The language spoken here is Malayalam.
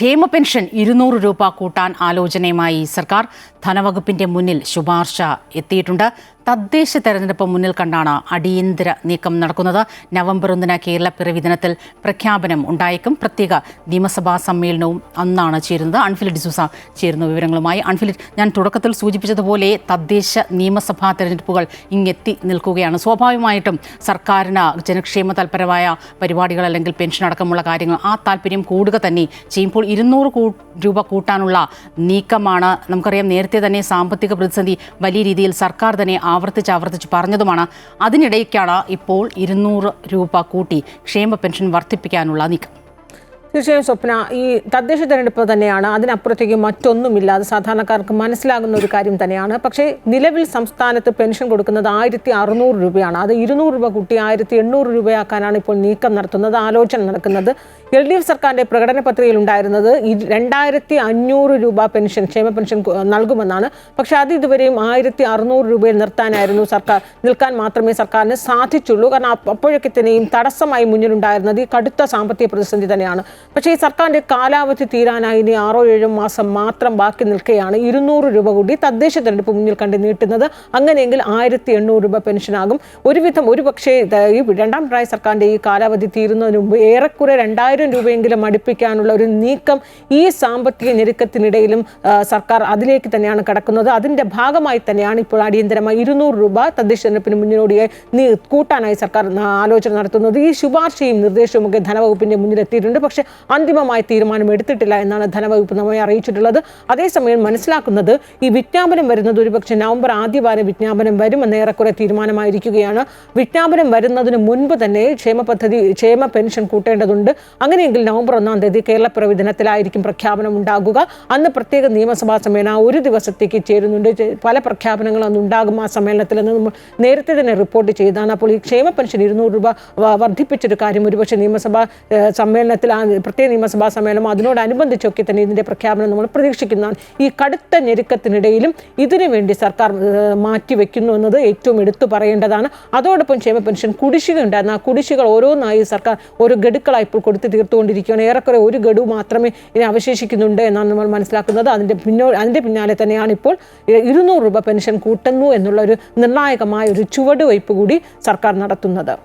ക്ഷേമ പെൻഷൻ ഇരുന്നൂറ് രൂപ കൂട്ടാൻ ആലോചനയുമായി സർക്കാർ ധനവകുപ്പിന്റെ മുന്നിൽ ശുപാർശ എത്തിയിട്ടുണ്ട്. തദ്ദേശ തെരഞ്ഞെടുപ്പ് മുന്നിൽ കണ്ടാണ് അടിയന്തര നീക്കം നടക്കുന്നത്. നവംബർ ഒന്നിന് കേരള പിറവി ദിനത്തിൽ പ്രഖ്യാപനം ഉണ്ടായേക്കും. പ്രത്യേക നിയമസഭാ സമ്മേളനവും അന്നാണ് ചേരുന്നത്. അൺഫിലിറ്റ് ഡിസൂസ ചേരുന്ന വിവരങ്ങളുമായി അൺഫിലിറ്റ് ഞാൻ തുടക്കത്തിൽ സൂചിപ്പിച്ചതുപോലെ തദ്ദേശ നിയമസഭാ തെരഞ്ഞെടുപ്പുകൾ ഇങ്ങെത്തി നിൽക്കുകയാണ്. സ്വാഭാവികമായിട്ടും സർക്കാരിന് ജനക്ഷേമ തൽപരമായ പരിപാടികൾ അല്ലെങ്കിൽ പെൻഷൻ അടക്കമുള്ള കാര്യങ്ങൾ ആ താല്പര്യം കൂടുക തന്നെ ചെയ്യുമ്പോൾ ഇരുന്നൂറ് രൂപ കൂട്ടാനുള്ള നീക്കമാണ് നമുക്കറിയാം. നേരത്തെ തന്നെ സാമ്പത്തിക പ്രതിസന്ധി വലിയ രീതിയിൽ സർക്കാർ തന്നെ ആവർത്തിച്ച് ആവർത്തിച്ച് പറഞ്ഞതുമാണ്. അതിനിടയ്ക്കാണ് ഇപ്പോൾ ഇരുന്നൂറ് രൂപ കൂട്ടി ക്ഷേമ പെൻഷൻ വർദ്ധിപ്പിക്കാനുള്ള നീക്കം. തീർച്ചയായും സ്വപ്ന ഈ തദ്ദേശ തെരഞ്ഞെടുപ്പ് തന്നെയാണ്. അതിനപ്പുറത്തേക്ക് മറ്റൊന്നുമില്ല. അത് സാധാരണക്കാർക്ക് മനസ്സിലാകുന്ന ഒരു കാര്യം തന്നെയാണ്. പക്ഷേ നിലവിൽ സംസ്ഥാനത്ത് പെൻഷൻ കൊടുക്കുന്നത് ആയിരത്തി അറുന്നൂറ് രൂപയാണ്. അത് ഇരുന്നൂറ് രൂപ കൂട്ടി ആയിരത്തി എണ്ണൂറ് രൂപയാക്കാനാണ് ഇപ്പോൾ നീക്കം നടത്തുന്നത് ആലോചന നടക്കുന്നത്. എൽ ഡി എഫ് സർക്കാരിന്റെ പ്രകടന പത്രികയിൽ ഉണ്ടായിരുന്നത് രണ്ടായിരത്തി അഞ്ഞൂറ് രൂപ പെൻഷൻ ക്ഷേമ പെൻഷൻ നൽകുമെന്നാണ്. പക്ഷെ അത് ഇതുവരെയും ആയിരത്തി അറുന്നൂറ് രൂപയിൽ നിർത്താനായിരുന്നു സർക്കാർ നിൽക്കാൻ മാത്രമേ സർക്കാരിന് സാധിച്ചുള്ളൂ. കാരണം അപ്പ- അപ്പോഴൊക്കെ തന്നെയും തടസ്സമായി മുന്നിലുണ്ടായിരുന്നത് ഈ കടുത്ത സാമ്പത്തിക പ്രതിസന്ധി തന്നെയാണ്. പക്ഷേ ഈ സർക്കാരിന്റെ കാലാവധി തീരാനായി ഇനി ആറോ ഏഴോ മാസം മാത്രം ബാക്കി നിൽക്കുകയാണ് ഇരുന്നൂറ് രൂപ കൂടി തദ്ദേശ തെരഞ്ഞെടുപ്പ് മുന്നിൽ കണ്ട് നീട്ടുന്നത്. അങ്ങനെയെങ്കിൽ ആയിരത്തി എണ്ണൂറ് രൂപ പെൻഷനാകും. ഒരുവിധം ഒരു പക്ഷേ ഈ രണ്ടാം പ്രായ സർക്കാരിന്റെ ഈ കാലാവധി തീരുന്നതിന് മുമ്പ് ഏറെക്കുറെ രണ്ടായിരം രൂപയെങ്കിലും അടുപ്പിക്കാനുള്ള ഒരു നീക്കം ഈ സാമ്പത്തിക ഞെരുക്കത്തിനിടയിലും സർക്കാർ അതിലേക്ക് തന്നെയാണ് കടക്കുന്നത്. അതിന്റെ ഭാഗമായി തന്നെയാണ് ഇപ്പോൾ അടിയന്തരമായി ഇരുന്നൂറ് രൂപ തദ്ദേശ തെരഞ്ഞെടുപ്പിന് മുന്നോടിയായി കൂട്ടാനായി സർക്കാർ ആലോചന നടത്തുന്നത്. ഈ ശുപാർശയും നിർദ്ദേശവും ഒക്കെ ധനവകുപ്പിന്റെ മുന്നിലെത്തിയിട്ടുണ്ട്. പക്ഷേ അന്തിമമായ തീരുമാനം എടുത്തിട്ടില്ല എന്നാണ് ധനവകുപ്പ് നമ്മെ അറിയിച്ചിട്ടുള്ളത്. അതേസമയം മനസ്സിലാക്കുന്നത് ഈ വിജ്ഞാപനം വരുന്നത് ഒരുപക്ഷെ നവംബർ ആദ്യവാരം വിജ്ഞാപനം വരുമെന്ന് ഏറെക്കുറെ തീരുമാനമായിരിക്കുകയാണ്. വിജ്ഞാപനം വരുന്നതിന് മുൻപ് തന്നെ ക്ഷേമ പദ്ധതി ക്ഷേമ പെൻഷൻ കൂട്ടേണ്ടതുണ്ട്. അങ്ങനെയെങ്കിൽ നവംബർ ഒന്നാം തീയതി കേരള പിറവി ദിനത്തിലായിരിക്കും പ്രഖ്യാപനം ഉണ്ടാകുക. അന്ന് പ്രത്യേക നിയമസഭാ സമ്മേളനം ഒരു ദിവസത്തേക്ക് ചേരുന്നുണ്ട്. പല പ്രഖ്യാപനങ്ങളും അന്ന് ഉണ്ടാകും ആ സമ്മേളനത്തിൽ നമ്മൾ നേരത്തെ തന്നെ റിപ്പോർട്ട് ചെയ്താണ് അപ്പോൾ ഈ ക്ഷേമ പെൻഷൻ ഇരുന്നൂറ് രൂപ വർദ്ധിപ്പിച്ചൊരു കാര്യം ഒരുപക്ഷെ നിയമസഭാ സമ്മേളനത്തിൽ പ്രത്യേക നിയമസഭാ സമ്മേളനം അതിനോടനുബന്ധിച്ചൊക്കെ തന്നെ ഇതിന്റെ പ്രഖ്യാപനം നമ്മൾ പ്രതീക്ഷിക്കുന്നതാണ്. ഈ കടുത്ത ഞെരുക്കത്തിനിടയിലും ഇതിനു വേണ്ടി സർക്കാർ മാറ്റി മാറ്റിവെക്കുന്നു എന്നത് ഏറ്റവും എടുത്തു പറയേണ്ടതാണ്. അതോടൊപ്പം ക്ഷേമ പെൻഷൻ കുടിശ്ശിക ഉണ്ടായിരുന്നു. ആ കുടിശ്ശികൾ ഓരോന്നായി സർക്കാർ ഓരോ ഗഡുക്കളായി ഇപ്പോൾ കൊടുത്ത് തീർത്തുകൊണ്ടിരിക്കുകയാണ്. ഏറെക്കുറെ ഒരു ഗഡു മാത്രമേ ഇനി അവശേഷിക്കുന്നുണ്ട് എന്നാണ് നമ്മൾ മനസ്സിലാക്കുന്നത്. അതിന്റെ പിന്നോ അതിന്റെ പിന്നാലെ തന്നെയാണ് ഇപ്പോൾ ഇരുന്നൂറ് രൂപ പെൻഷൻ കൂട്ടുന്നു എന്നുള്ള ഒരു നിർണായകമായ ഒരു ചുവടുവയ്പ് കൂടി സർക്കാർ നടത്തുന്നത്.